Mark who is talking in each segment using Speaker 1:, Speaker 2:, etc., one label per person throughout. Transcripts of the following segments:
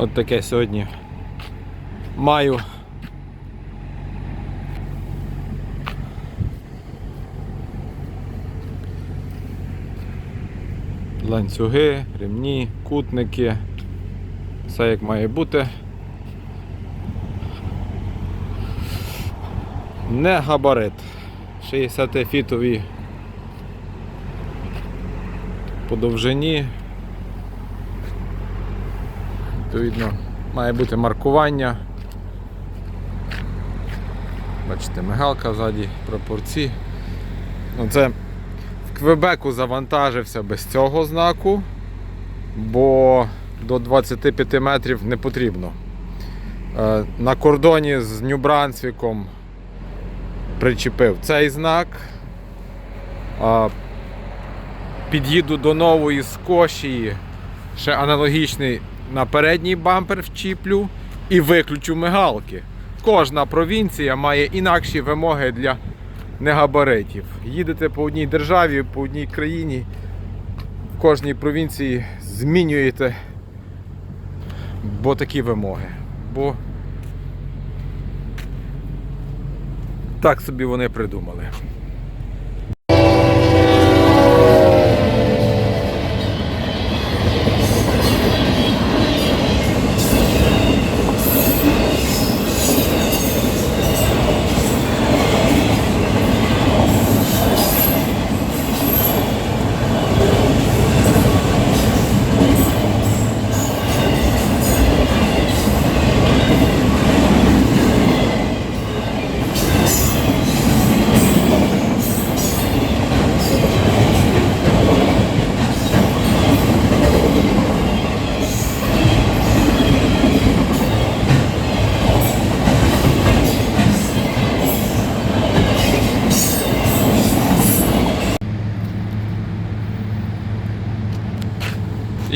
Speaker 1: От таке сьогодні маю. Ланцюги, ремні, кутники. Все як має бути. Не габарит. 60-фітові по довжині. Відповідно, має бути маркування. Бачите, мигалка ззаді, пропорції. Ну, це в Квебеку завантажився без цього знаку, бо до 25 метрів не потрібно. Е, На кордоні з Нью-Брансвіком причепив цей знак. Під'їду до нової Скошії, ще аналогічний на передній бампер вчіплю і виключу мигалки. Кожна провінція має інакші вимоги для негабаритів. Їдете по одній державі, по одній країні, в кожній провінції змінюєте, бо такі вимоги. Бо так собі вони придумали.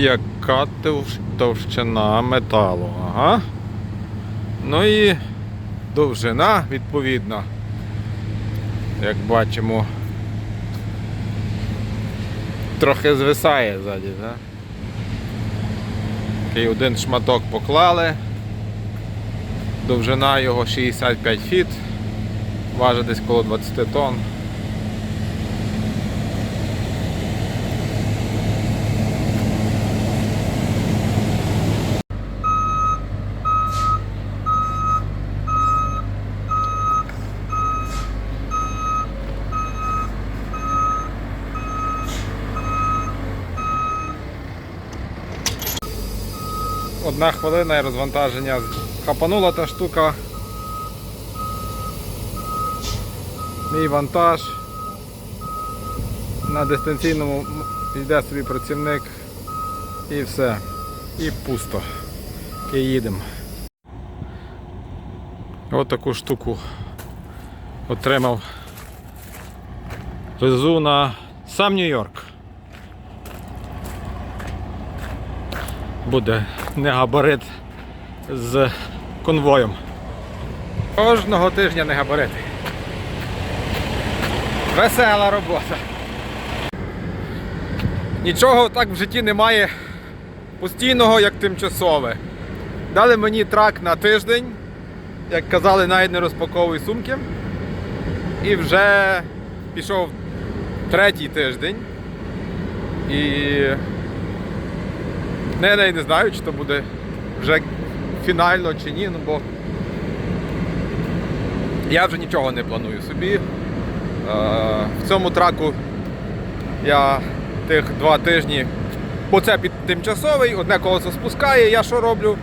Speaker 1: Яка товщина металу? Ага. Ну і довжина, відповідно. Як бачимо, трохи звисає ззаді, так? Такий один шматок поклали. Довжина його 65 фіт, важить десь коло 20 тонн. Одна хвилина і розвантаження хапанула та штука. Мій вантаж. На дистанційному йде собі працівник і все. І пусто. І їдемо. Ось таку штуку отримав. Везу на сам Нью-Йорк. Буде не габарит з конвоєм. Кожного тижня не габарити. Весела робота. Нічого так в житті немає постійного, як тимчасове. Дали мені трак на тиждень, як казали, навіть не розпаковуй сумки. І вже пішов третій тиждень. І не, я не знаю, чи то буде вже фінально чи ні, ну бо я вже нічого не планую собі. Е, в цьому траку я тих два тижні, бо це під тимчасовий, одне колесо спускає, я що роблю?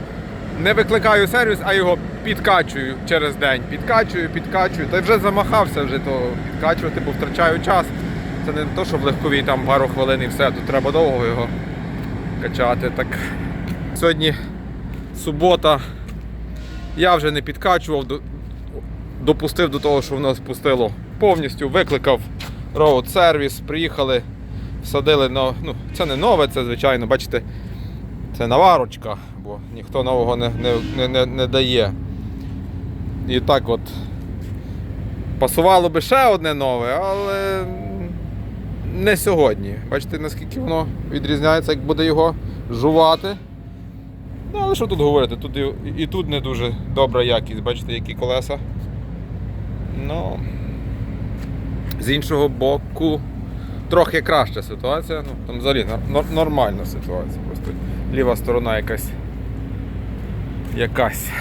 Speaker 1: Не викликаю сервіс, а його підкачую через день. Підкачую, підкачую. Та вже замахався вже то підкачувати, бо втрачаю час. Це не то, що в легковій там пару хвилин і все, тут треба довго його качати. Так. Сьогодні субота. Я вже не підкачував, допустив до того, що воно спустило повністю, викликав роуд сервіс, приїхали, всадили но, ну, це не нове, це звичайно, бачите, це наварочка, бо ніхто нового не, не, не, не дає. І так от пасувало би ще одне нове, але не сьогодні. Бачите, наскільки воно відрізняється, як буде його жувати. Ну, але що тут говорити? Тут і, і тут не дуже добра якість, бачите, які колеса. Ну, з іншого боку, трохи краща ситуація. Ну, там взагалі нор- нор- нормальна ситуація. Просто ліва сторона якась. Якась